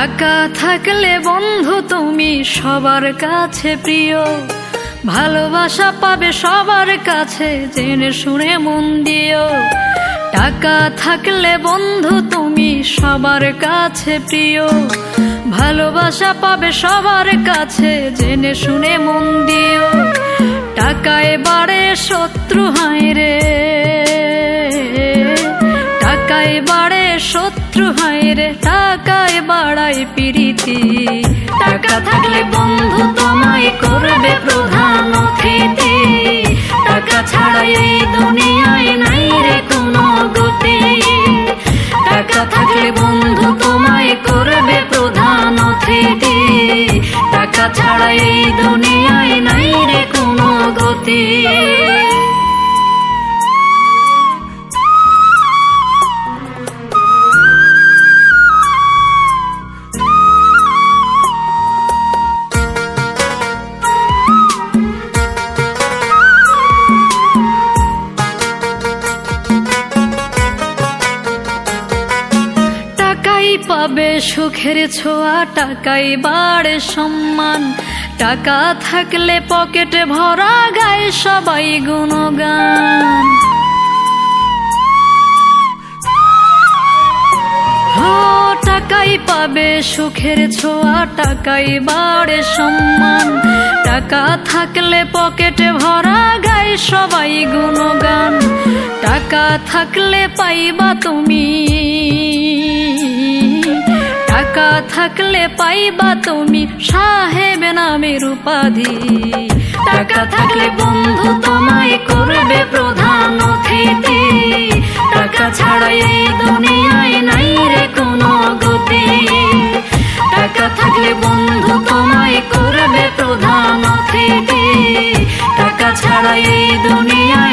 টাকা থাকলে বন্ধু তুমি সবার কাছে প্রিয়। ভালোবাসা পাবে সবার কাছে, জেনে শুনে মন দিও। টাকা থাকলে বন্ধু তুমি সবার কাছে প্রিয়। ভালোবাসা পাবে সবার কাছে, জেনে শুনে মন দিও। টাকায় বাড়ে শত্রু হায় রে। শত্রু হয় রে টাকায় বাড়ায় প্রীতি। টাকা থাকলে বন্ধু তোমায় করবে প্রধান অতিথি। পাবে সুখের ছোঁয়া টাকাই বাড়ে সম্মান। টাকা থাকলে পকেটে ভরা গায়ে সবাই গুণগান। হো, টাকাই পাবে সুখের ছোঁয়া টাকাই বাড়ে সম্মান। টাকা থাকলে পকেটে ভরা গায়ে সবাই গুণগান। টাকা থাকলে পাইবা তুমি টাকা থাকলে পাইবা তুমি সাহেব নামের উপাধি টাকা থাকলে বন্ধু তোমায় করবে প্রধান অতিথি। টাকা ছাড়া এই দুনিয়ায় নাই রে কোনো গতি। টাকা থাকলে বন্ধু তোমায় করবে প্রধান অতিথি। টাকা ছাড়া এই দুনিয়ায়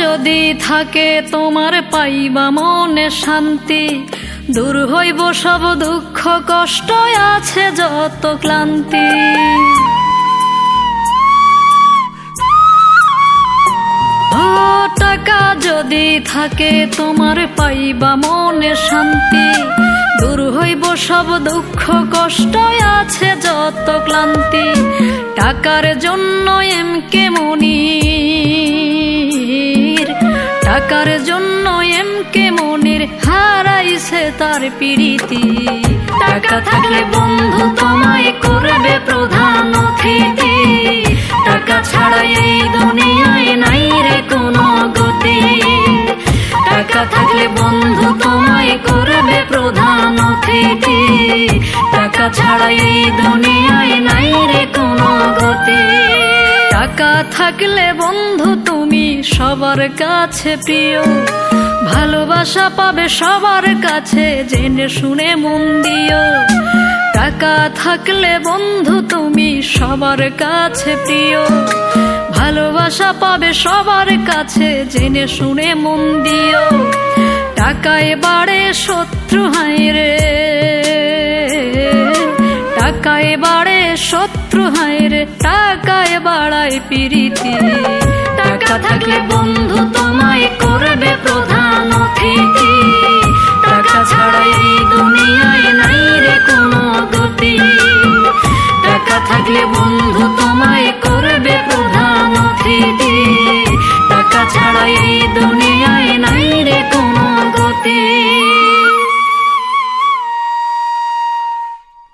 যদি থাকে তোমার পাইবা মনে শান্তি। দূর হইব সব দুঃখ কষ্ট আছে যত ক্লান্তি। টাকা যদি থাকে, তোমার পাইবা মনে শান্তি। দূর হইব সব দুঃখ কষ্ট আছে যত ক্লান্তি। টাকার জন্য এম কে মনির। টাকার জন্য এম কে মনির, হারাইছে তার পিড়িতি টাকা থাকলে বন্ধু তোমায় করবে প্রধান। বন্ধু তোমায় করবে প্রধান অতিথি। টাকা ছাড়া এই দুনিয়ায় নাই রে কোনো গতি। টাকা থাকলে বন্ধু তুমি সবার কাছে প্রিয়। ভালোবাসা পাবে সবার কাছে, জেনে শুনে মন দিও। টাকা থাকলে বন্ধু তুমি সবার কাছে প্রিয়। ভালোবাসা পাবে সবার কাছে, জেনে শুনে মন দিও। টাকায় বাড়ে শত্রু হাই রে। টাকায় বাড়ে শত্রু হাই রে টাকায় বাড়ায় প্রীতি। টাকা থাকলে বন্ধু তোমায় করবে প্রধান অতিথি। টাকা ছাড়া